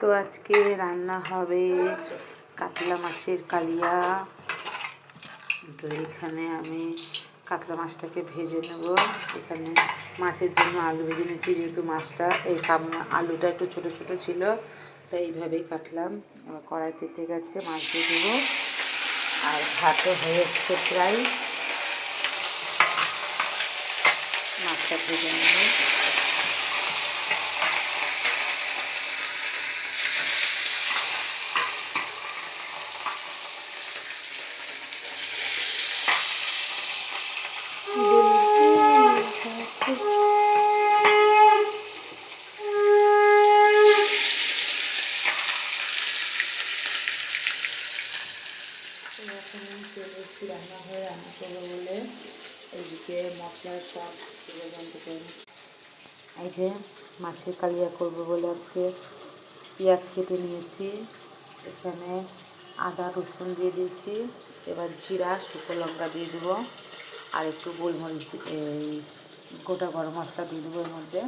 তো আজকে রান্না হবে কাতলা মাছের কালিয়া। তো এখানে আমি কাতলা মাছটাকে ভেজে নেব। এখানে মাছের জন্য আলু ভেজে নিচ্ছি যেহেতু মাছটা এই আলুটা একটু ছোট ছোট ছিল, তাই এইভাবেই কাটলাম। এবার কড়াই পেতে গেছে, মাছ দিয়ে দেবো। আর ভাতও হয়ে এসছে প্রায়। মাছটা ভেজে নেব। যে মাছের কালিয়া করব বলে আজকে পেঁয়াজ কেটে নিয়েছি এখানে আদা রসুন দিয়ে দিয়েছি এবার জিরা শুকনো লঙ্কা দিয়ে দেবো আর একটু গোলমরিচ এই গোটা গরম মশলা দিয়ে দেবো এর মধ্যে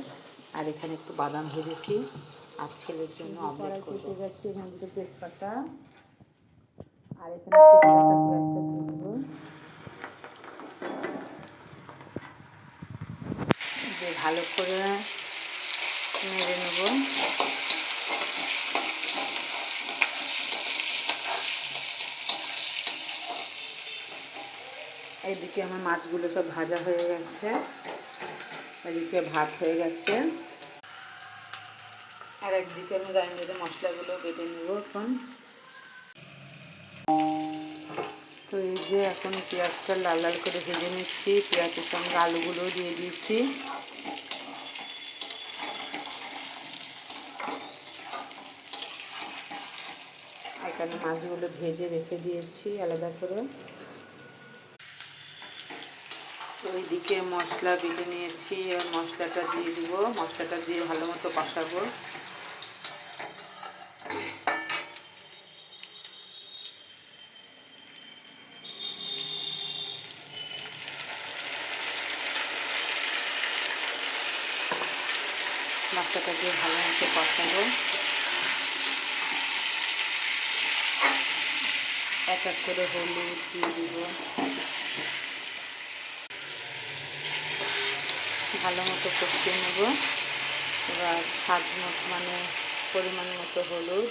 আর এখানে একটু বাদাম ভেজেছি আর ছেলের জন্য অমলেট করব। যাচ্ছি এখান থেকে তেজপাতা আর এখানে কেটে পেঁয়াজটা দিয়ে দেবো। ভালো করে নেড়ে নেব। এইদিকে আমার মাছগুলো সব ভাজা হয়ে গেছে। এদিকে ভাত হয়ে গেছে। আর একদিকে আমি গ্রাইন্ডারে মশলাগুলো বেটে নেব এখন। তো এই যে এখন পেঁয়াজটা লাল লাল করে ভেজে নিচ্ছি। পেঁয়াজের সঙ্গে আলুগুলো দিয়ে দিয়েছি। এখানে মাছগুলো ভেজে রেখে দিয়েছি আলাদা করে। ওইদিকে মশলা বেটে নিয়েছি আর মশলাটা দিয়ে দিব। মশলাটা দিয়ে ভালো মতো কষাবো। মশলাটা দিয়ে ভালো মতো কষাবো। এক এক করে হলুদ দিয়ে দিব। ভালো মতো কষিয়ে নেব। এবার স্বাদ মতো মানে পরিমাণ মতো হলুদ।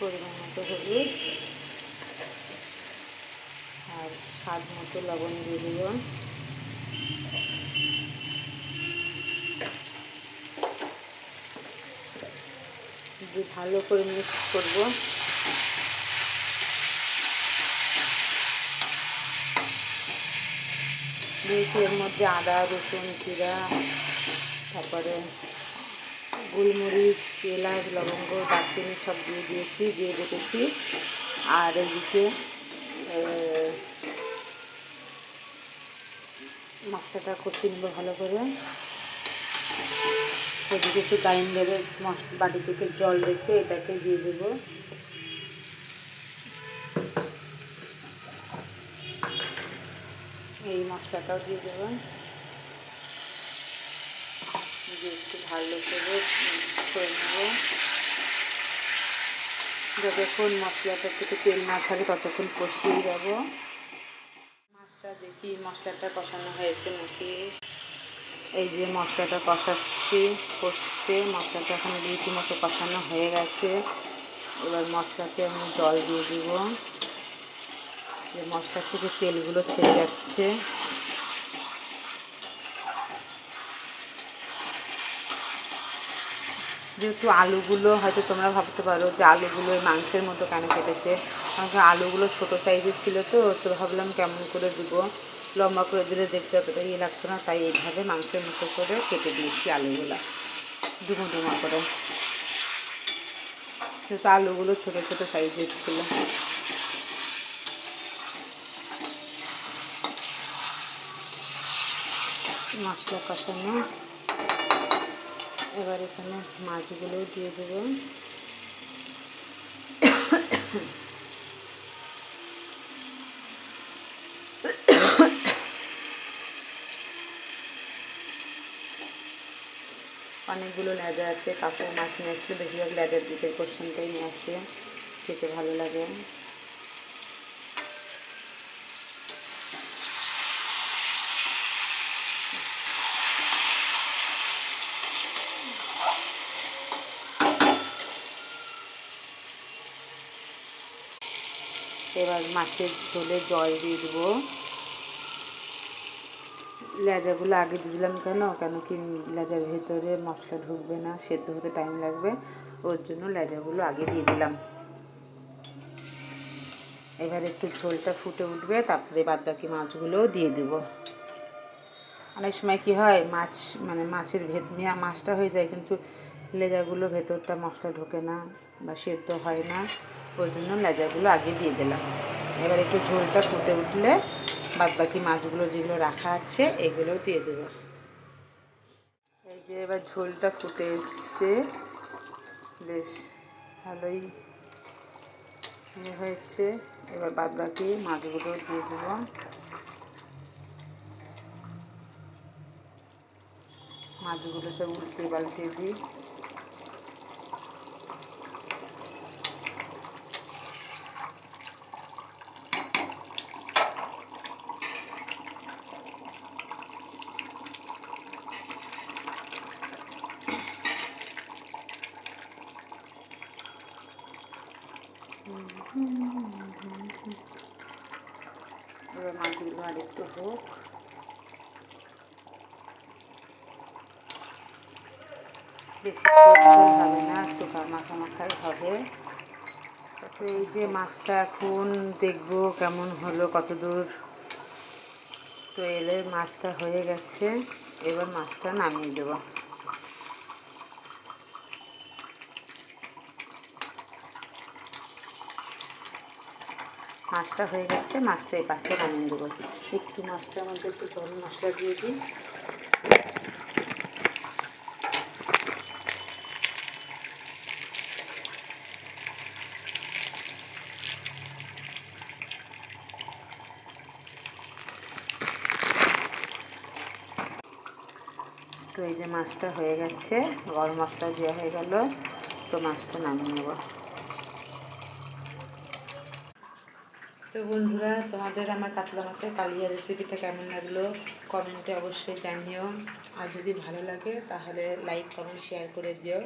পরিমাণ মতো হলুদ। আর স্বাদ মতো লবণ দিয়ে দেব। দিয়ে ভালো করে মিক্স করব। এর মধ্যে আদা, রসুন, জিরা, তারপরে গোলমরিচ, এলাচ, লবঙ্গ, দারচিনি সব দিয়ে দিয়েছি, দিয়ে রেখেছি। আর এদিকে মশলাটা কষিয়ে নেব ভালো করে। এদিকে একটু গ্রাইন্ডারে বাড়ি থেকে জল রেখে এটাকে দিয়ে দেবো। এই মশলাটাও দিয়ে দিয়ে একটু ভালো করে করে নেব। যতক্ষণ মশলাটা থেকে তেল না ছাড়ে ততক্ষণ কষিয়ে যাব মাছটা দেখি মশলাটা কষানো হয়েছে নাকি। এই যে মশলাটা কষাচ্ছি কষছে মশলাটা এখন রীতিমতো কষানো হয়ে গেছে। এবার মশলাতে আমি জল দিয়ে দিব। যে মশলা থেকে তেলগুলো ছেড়ে যাচ্ছে। যেহেতু আলুগুলো হয়তো তোমরা ভাবতে পারো যে আলুগুলো মাংসের মতো কেন কেটেছে। কারণ আলুগুলো ছোটো সাইজের ছিল তো তো ভাবলাম কেমন করে দিব। লম্বা করে দিলে দেখতে অতটা ইয়ে লাগতো না, তাই এইভাবে মাংসের মতো করে কেটে দিয়েছি আলুগুলো ডুমো ডুমো করে। যেহেতু আলুগুলো ছোটো ছোটো সাইজের ছিল। মশলা কষানো, এবার এখানে মাছগুলো দিয়ে দেবো। অনেকগুলো লেজা আছে কাকু মাছ নিয়ে আসলে বেশিরভাগ লেজার দিকের কোশ্চেনটাই নিয়ে আসে, খেতে ভালো লাগে। এবার মাছের ঝোলে জল দিয়ে দেবো। লেজাগুলো আগে দিয়ে দিলাম কেন? কেন কি লেজার ভেতরে মশলা ঢুকবে না? সেদ্ধ হতে টাইম লাগবে। ওর জন্য লেজাগুলো আগে দিয়ে দিলাম। এবার একটু ঝোলটা ফুটে উঠবে, তারপরে বাদ বাকি মাছগুলোও দিয়ে দেবো। অনেক সময় কি হয়, মাছ মানে মাছের মিয়া মাছটা হয়ে যায় কিন্তু লেজাগুলো ভেতরটা মশলা ঢোকে না বা সেদ্ধ হয় না। ওই জন্য লেজাগুলো আগে দিয়ে দিলাম। এবার একটু ঝোলটা ফুটে উঠলে বাদ বাকি মাছগুলো যেগুলো রাখা আছে, এগুলোও দিয়ে দেবো। এই যে এবার ঝোলটা ফুটে এসছে। বেশ ভালোই ইয়ে হয়েছে। এবার বাদ বাকি মাছগুলো দিয়ে দেবো। মাছগুলো সব উল্টে পাল্টে দিই। এবার মাছগুলো আর একটু হোক বেশি হবে না একটু মাখা মাখাই হবে তো এই যে মাছটা এখন দেখব কেমন হলো কত দূর তো এলে মাছটা হয়ে গেছে এবার মাছটা নামিয়ে দেবো। মাছটা হয়ে গেছে, মাছটা এই পাত্রে নামিয়ে দেবো। একটু মাছটা আমাদের একটু গরম মশলা দিয়ে দিই। তো এই যে মাছটা হয়ে গেছে, গরম মশলা দেওয়া হয়ে গেল, তো মাছটা নামিয়ে নেব। তো বন্ধুরা, তোমাদের আমার কাতলা মাছের কালিয়া রেসিপিটা কেমন লাগল কমেন্টে অবশ্যই জানিও। আর যদি ভালো লাগে, তাহলে লাইক কমেন্ট শেয়ার করে দিও।